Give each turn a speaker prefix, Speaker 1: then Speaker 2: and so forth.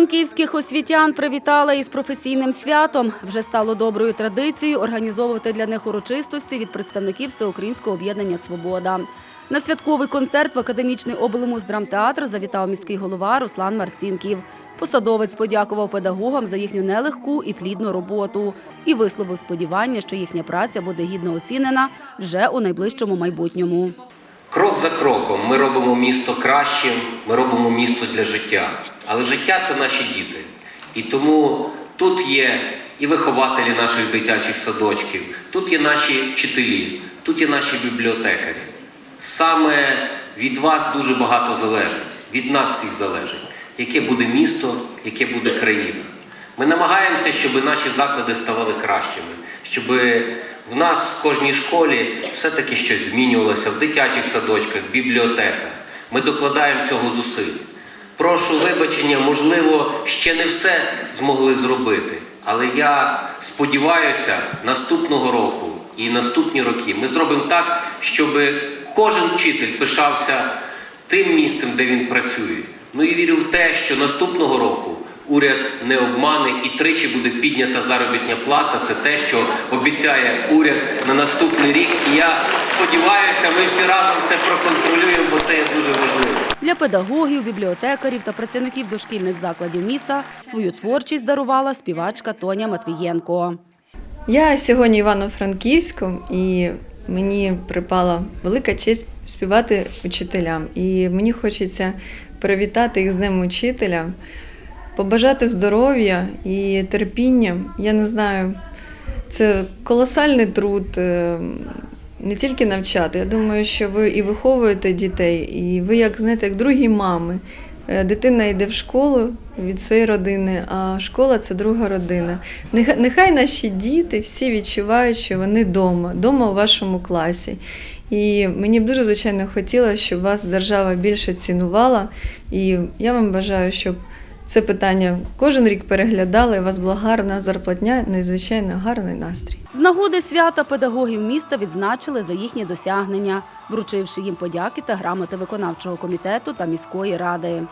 Speaker 1: Міських освітян привітала із професійним святом. Вже стало доброю традицією організовувати для них урочистості від представників Всеукраїнського об'єднання Свобода. На святковий концерт в академічний облимус драмтеатр завітав міський голова Руслан Марцінків. Посадовець подякував педагогам за їхню нелегку і плідну роботу і висловив сподівання, що їхня праця буде гідно оцінена вже у найближчому майбутньому.
Speaker 2: Крок за кроком ми робимо місто кращим, ми робимо місто для життя. Але життя це наші діти. І тому тут є і вихователі наших дитячих садочків, тут є наші вчителі, тут є наші бібліотекарі. Саме від вас дуже багато залежить, від нас всіх залежить, яке буде місто, яке буде країна. Ми намагаємося, щоб наші заклади ставали кращими, щоб в нас в кожній школі все-таки щось змінювалося в дитячих садочках, бібліотеках. Ми докладаємо цього зусиль. Прошу вибачення, можливо, ще не все змогли зробити. Але я сподіваюся, наступного року і наступні роки ми зробимо так, щоб кожен вчитель пишався тим місцем, де він працює. Ну і вірю в те, що наступного року уряд не обмане і тричі буде піднята заробітня плата. Це те, що обіцяє уряд на наступний рік. І я сподіваюся, ми всі разом це проконтролюємо, бо це є дуже важливо.
Speaker 1: Для педагогів, бібліотекарів та працівників дошкільних закладів міста свою творчість дарувала співачка Тоня Матвієнко.
Speaker 3: Я сьогодні Івано-Франківську і мені припала велика честь співати учителям. І мені хочеться привітати їх з Днем учителя, побажати здоров'я і терпіння. Я не знаю, це колосальний труд. е, Не тільки навчати. Я думаю, що ви і виховуєте дітей, і ви, як знаєте, як другі мами. Е, Дитина йде в школу від своєї родини, а школа це друга родина. Нехай наші діти всі відчувають, що вони вдома, вдома у вашому класі. І мені б дуже звичайно хотілося, щоб вас держава більше цінувала. І я вам бажаю, щоб це питання кожен рік переглядали, у вас була гарна зарплатня, ну і звичайно гарний настрій.
Speaker 1: З нагоди свята педагогів міста відзначили за їхні досягнення, вручивши їм подяки та грамоти виконавчого комітету та міської ради.